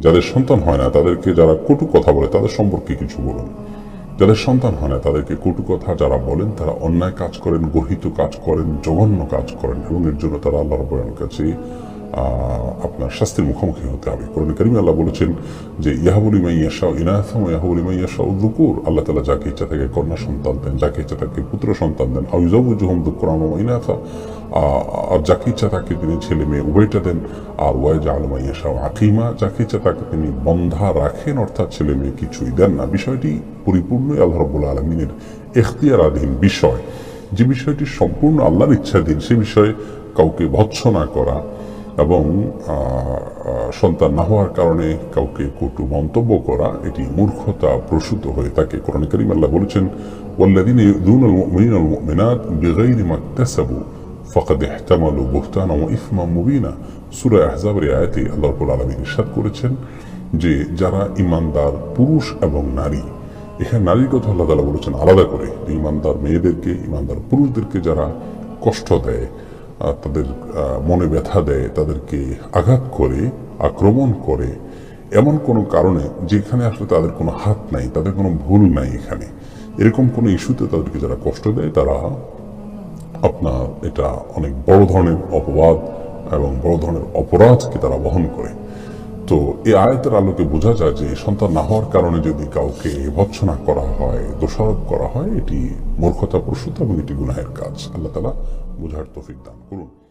যাদের সন্তান হয় না, তাদেরকে যারা কটু কথা বলে, তাদের সম্পর্কে কিছু বলুন। যাদের সন্তান হয় না, তাদেরকে কটু কথা যারা বলেন, তারা অন্যায় কাজ করেন, গহিত কাজ করেন, জঘন্য কাজ করেন, এবং এর জন্য তারা আল্লাহ রবের কাছে আপনার শাস্তির মুখোমুখি হতে হবে কোরআন করিমে আল্লাহ বলেছেন যে ইয়াহাবুলি মাই ইয়াশাও ইনায়াথাম ইয়াহাবুলি মাই ইয়াশাও দুকুর আল্লাহ তালা যাকে ইচ্ছা থেকে কন্যা সন্তান দেন যাকে ইচ্ছা তাকে পুত্র সন্তান দেন আউজাবুজুহম দুকুরাম ইনাথা আর যাকে ইচ্ছা তাকে তিনি ছেলে মেয়ে উভয়টা দেন আর ওয়াইজ আলমা ইয়াশাও আকিমা যাকে ইচ্ছা তাকে তিনি বন্ধা রাখেন অর্থাৎ ছেলে মেয়ে কিছুই দেন না বিষয়টি পরিপূর্ণই আল্লাহ রব্বুল আলমিনের এখতিয়ারাধীন বিষয় যে বিষয়টি সম্পূর্ণ আল্লাহর ইচ্ছাধীন সে বিষয়ে কাউকে ভৎসনা করা এবং আহ, আহ, সন্তান না হওয়ার কারণে কাউকে কটু মন্তব্য করা এটি মূর্খতা প্রসূত হয়ে থাকে কোরআন করিম আল্লাহ বলেছেন والذين يؤذون المؤمنين والمؤمنات بغير ما اكتسبوا فقد احتملوا بهتانا واثما مبينا সূরা আহজাবের আয়াতে আল্লাহ রাব্বুল আলামিন ইরশাদ করেছেন যে যারা ইমানদার পুরুষ এবং নারী এখানে নারীর কথা আল্লাহ তাআলা বলেছেন আলাদা করে যে ইমানদার মেয়েদেরকে ইমানদার পুরুষদেরকে যারা কষ্ট দেয় আহ, তাদের মনে ব্যথা দেয়, তাদেরকে আঘাত করে, আক্রমণ করে, এমন কোনো কারণে যেখানে আসলে তাদের কোনো হাত নাই, তাদের কোনো ভুল নাই এখানে। এরকম কোনো ইস্যুতে তাদেরকে যারা কষ্ট দেয়, তারা আপনার এটা অনেক বড় ধরনের অপবাদ এবং বড় ধরনের অপরাধকে তারা বহন করে। তো এই আয়তের আলোকে বোঝা যায় যে সন্তান না হওয়ার কারণে যদি কাউকে ভৎসনা করা হয়, দোষারোপ করা হয়, এটি মূর্খতা, প্রসূত এবং এটি গুনাহের কাজ। আল্লাহ তালা বোঝার তৌফিক দান করুন।